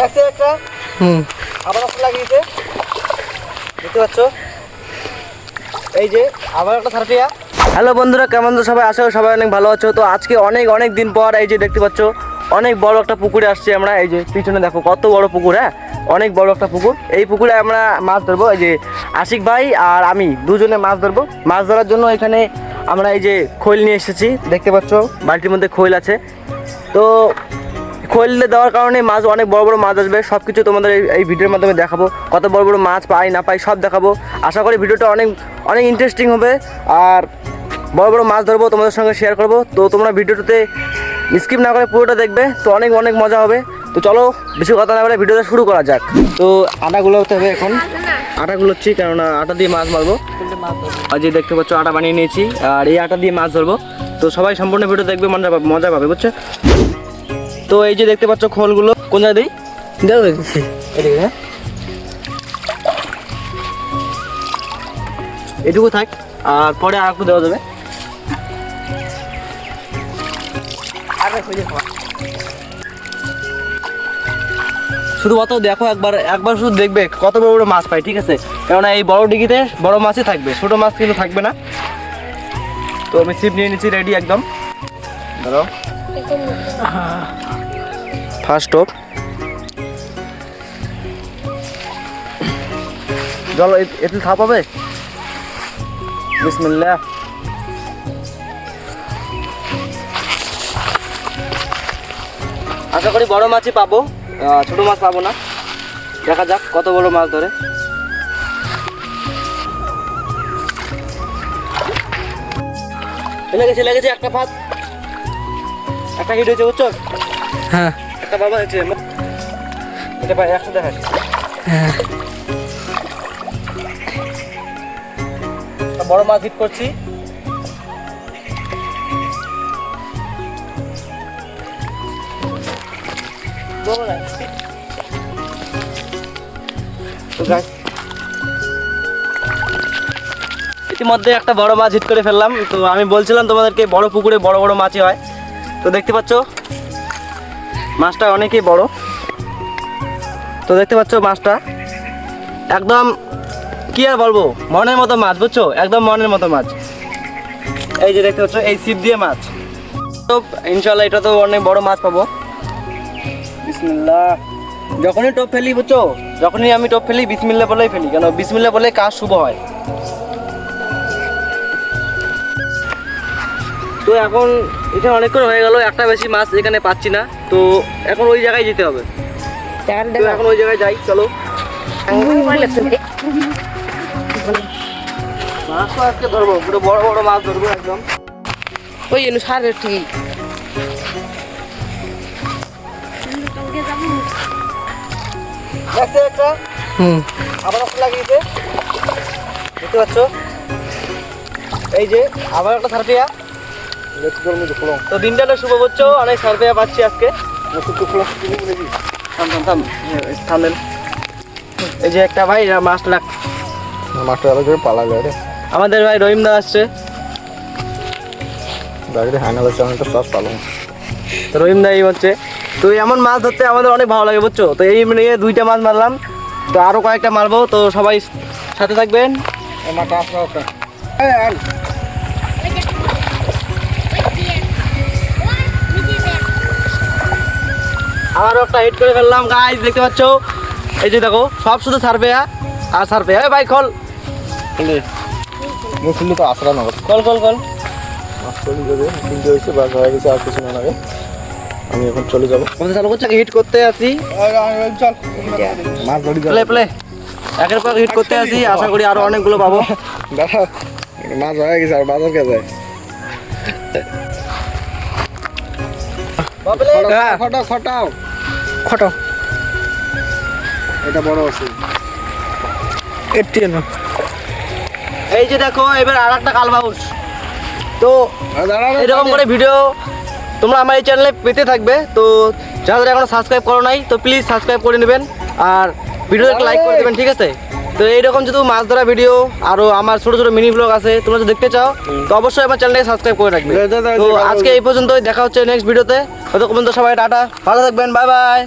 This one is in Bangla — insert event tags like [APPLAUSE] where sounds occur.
দেখছে একটা? হুম। আবার একটা লাগিয়েছে দেখতে পাচ্ছ? এই যে আবার একটা থার্টিয়া। হ্যালো বন্ধুরা কেমন তো সবাই? আশা সবাই অনেক ভালো আছো। তো আজকে অনেক অনেক দিন পর এই যে দেখতে পাচ্ছ অনেক বড় একটা পুকুরে আসছি আমরা। এই যে পিছনে দেখো কত বড় পুকুর হ্যাঁ? অনেক বড় একটা পুকুর। এই পুকুরে আমরা মাছ ধরবো। এই যে আশিক ভাই আর আমি দুজনে মাছ ধরবো। মাছ ধরার জন্য এখানে আমরা এই যে খৈল নিয়ে এসেছি। দেখতে পাচ্ছ বালতির মধ্যে খৈল আছে। তো খৈল দেওয়ার কারণে মাছ, অনেক বড় বড় মাছ আসবে। সব কিছু তোমাদের এই- ভিডিওর মাধ্যমে দেখাবো। কত বড় বড় মাছ পাই, না পাই, সব দেখাবো। আশা করি ভিডিওটা অনেক অনেক ইন্টারেস্টিং হবে। আর বড় বড় মাছ ধরবো, তোমাদের সঙ্গে শেয়ার করব। তো তোমরা ভিডিওটাতে স্কিপ না করে পুরোটা দেখবে। তো অনেক অনেক মজা হবে। তো চলো, বেশি কথা না বলে ভিডিওটা শুরু করা যাক। তো আটাগুলো হতে হবে এখন। আটাগুলো হচ্ছি কেননা আটা দিয়ে মাছ মারবো। যে দেখতে পাচ্ছ, আটা বানিয়ে নিয়েছি। আর এই আটা দিয়ে মাছ ধরবো। তো সবাই সম্পূর্ণ ভিডিও দেখবে, মজা পাবে মজা পাবে, বুঝছ? তো এই যে দেখতে পাচ্ছ খোলগুলো কোন জায়গায় দিই এদিকে হ্যাঁ। এটুকু থাক আর পরে আর একটু দেওয়া যাবে। শুধুমাত্র দেখো একবার একবার শুধু দেখবে কত বড় বড় মাছ পাই ঠিক আছে? কেননা এই বড় ডিগিতে বড় মাছই থাকবে ছোট মাছ কিন্তু থাকবে না। তো আমি ছিপ নিয়ে নিচ্ছি রেডি একদম। ধরো ফার্স্ট স্টপ জল এতে থাপ হবে? বিসমিল্লাহ। আশা করি বড় মাছই পাবো ছোট মাছ পাবো না। দেখা যাক কত বড় মাছ ধরে। লেগেছে লেগেছে একটা ফাঁদ। একটা হিট হয়েছে বুঝছ? হ্যাঁ। একটা বাবা হয়েছে এটা ভাই একশো দেখা হ্যাঁ। বড় মাছ হিট করছি। ইতিমধ্যে একটা বড় মাছ হিট করে ফেললাম। তো আমি বলছিলাম তোমাদেরকে বড় পুকুরে বড় বড় মাছই হয়। তো দেখতে পাচ্ছ? মাছটা অনেকই বড়। তো দেখতে পাচ্ছ মাছটা? একদম, কি আর বলব, মনের মতো মাছ, বুঝছ? একদম মনের মতো মাছ। এই যে দেখতে পাচ্ছ, এই সিপ দিয়ে মাছ। তো ইনশাল্লাহ এটা তো অনেক বড় মাছ পাবো। যখনই টপ ফেলি, বুঝছ? যখনই আমি টপ ফেলি বিসমিল্লা বলেই ফেলি। কেন? বিসমিল্লা বলে কাজ শুভ হয়। তো এখন এখানে অনেকক্ষণ হয়ে গেল একটা বেশি মাছ এখানে পাচ্ছি না তো এখন ওই জায়গায় যেতে হবে। এখন ওই জায়গায় যাই চলো। মাছ তো আজকে ধরবো পুরো বড় বড় মাছ ধরবো একদম। ওই ঠিক দেখছে একটা? হুম। আবার একটা লাগিয়েছে। দেখতে পাচ্ছ? এই যে আবার একটা সারপিয়া তো দিনটা তো শুভ করছ অনেক পাচ্ছি আজকে। থামেন। এই যে একটা ভাই মাছ লাগ মাছটা করে রে আমাদের ভাই রহিম দা আসছে। গাড়িতে হায়না বসে আমি তো সব পালাম তো রহিম দা এই হচ্ছে। তো এমন মাছ ধরতে আমাদের অনেক ভালো লাগে বুঝছ? তো এই নিয়ে দুইটা মাছ মারলাম। তো আরও কয়েকটা মারবো তো সবাই সাথে থাকবেন। মাছটা আবারও একটা হিট করে ফেললাম গাইজ দেখতে পাচ্ছ? এই যে দেখো সব শুধু সারপেয়া আর সারপেয়া ভাই খল। খুললে তো আসরা নগর কল কল কল তিনটে হয়েছে বাস হয়ে গেছে আর কিছু না লাগে। আমি এখন চলে যাব। আমাদের চালু করছে হিট করতে আসি। মাছ ধরি প্লে প্লে একের পর হিট করতে আসি আশা করি আরও অনেকগুলো পাবো। [LAUGHS] মাছ হয়ে গেছে আর বাজার কে যায় হ্যাঁ। খটাও খটাও খটো। এটা বড় আছে। এটি না এই যে দেখো এবার আর একটা কালবাউস তো এরকম করে ভিডিও তোমরা আমার এই চ্যানেলে পেতে থাকবে। তো যারা যারা এখনও সাবস্ক্রাইব করো নাই তো প্লিজ সাবস্ক্রাইব করে নেবেন। আর ভিডিওটাকে লাইক করে দেবেন ঠিক আছে? তো এইরকম যদি মাছ ধরা ভিডিও আরও আমার ছোট ছোট মিনি ব্লগ আছে তোমরা যদি দেখতে চাও তো অবশ্যই আমার চ্যানেলটাকে সাবস্ক্রাইব করে রাখবে। তো আজকে এই পর্যন্তই দেখা হচ্ছে নেক্সট ভিডিওতে ততক্ষণ পর্যন্ত সবাই টাটা ভালো থাকবেন বাই বাই